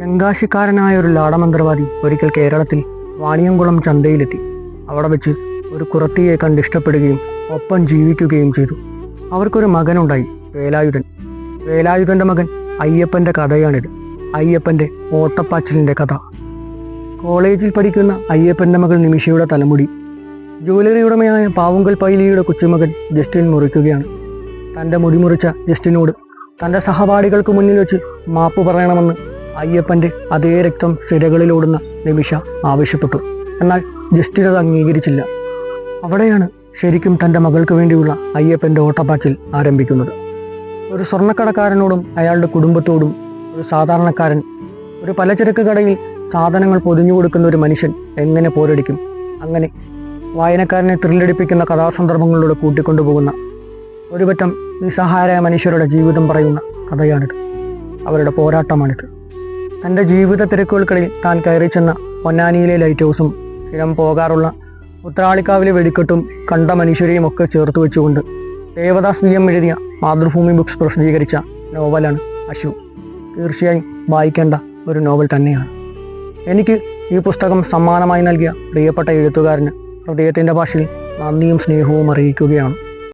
തെങ്കാശിക്കാരനായ ഒരു ലാടമന്ത്രവാദി ഒരിക്കൽ കേരളത്തിൽ വാണിയംകുളം ചന്തയിലെത്തി. അവിടെ വെച്ച് ഒരു കുറത്തിയെ കണ്ട് ഇഷ്ടപ്പെടുകയും ഒപ്പം ജീവിക്കുകയും ചെയ്തു. അവർക്കൊരു മകനുണ്ടായി വേലായുധൻ. വേലായുധന്റെ മകൻ അയ്യപ്പന്റെ കഥയാണിത്. അയ്യപ്പന്റെ ഓട്ടപ്പാച്ചിലിന്റെ കഥ. കോളേജിൽ പഠിക്കുന്ന അയ്യപ്പന്റെ മകൾ നിമിഷയുടെ തലമുടി. ജുവലറി ഉടമയായ പാവുങ്കൽ പൈലിയുടെ കൊച്ചുമകൻ ജസ്റ്റിൻ മുറിക്കുകയാണ്. തന്റെ മുടി മുറിച്ച ജസ്റ്റിനോട് തന്റെ സഹപാഠികൾക്ക് മുന്നിൽ വെച്ച് മാപ്പ് പറയണമെന്ന് അയ്യപ്പന്റെ അതേ രക്തം സിരകളിലോടുന്ന നിമിഷ ആവശ്യപ്പെട്ടു. എന്നാൽ ജസ്റ്റിൻ അത് അംഗീകരിച്ചില്ല. അവിടെയാണ് ശരിക്കും തന്റെ മകൾക്ക് വേണ്ടിയുള്ള അയ്യപ്പന്റെ ഓട്ടപ്പാച്ചിൽ ആരംഭിക്കുന്നത്. ഒരു സ്വർണക്കടക്കാരനോടും അയാളുടെ കുടുംബത്തോടും ഒരു സാധാരണക്കാരൻ ഒരു പലചരക്ക് കടയിൽ സാധനങ്ങൾ പൊതിഞ്ഞു കൊടുക്കുന്ന ഒരു മനുഷ്യൻ എങ്ങനെ പോരടിക്കും? അങ്ങനെ വായനക്കാരനെ ത്രില്ലടിപ്പിക്കുന്ന കഥാസന്ദർഭങ്ങളിലൂടെ കൂട്ടിക്കൊണ്ടുപോകുന്ന ഒരുപറ്റം നിസ്സഹായരായ മനുഷ്യരുടെ ജീവിതം പറയുന്ന കഥയാണിത്. അവരുടെ പോരാട്ടമാണിത്. തന്റെ ജീവിത തിരക്കുകൾക്കിടയിൽ താൻ കയറി ചെന്ന പൊന്നാനിയിലെ ലൈറ്റ് ഹൗസും സ്ഥിരം പോകാറുള്ള ഉത്രാളിക്കാവിലെ വെടിക്കെട്ടും കണ്ട മനുഷ്യരെയും ഒക്കെ ചേർത്ത് വെച്ചുകൊണ്ട് ദേവദാസ് വി എം എഴുതിയ മാതൃഭൂമി ബുക്സ് പ്രസിദ്ധീകരിച്ച നോവലാണ് അശു. തീർച്ചയായും വായിക്കേണ്ട ഒരു നോവൽ തന്നെയാണ്. എനിക്ക് ഈ പുസ്തകം സമ്മാനമായി നൽകിയ പ്രിയപ്പെട്ട എഴുത്തുകാരന് ഹൃദയത്തിന്റെ ഭാഷയിൽ നന്ദിയും സ്നേഹവും അറിയിക്കുകയാണ്.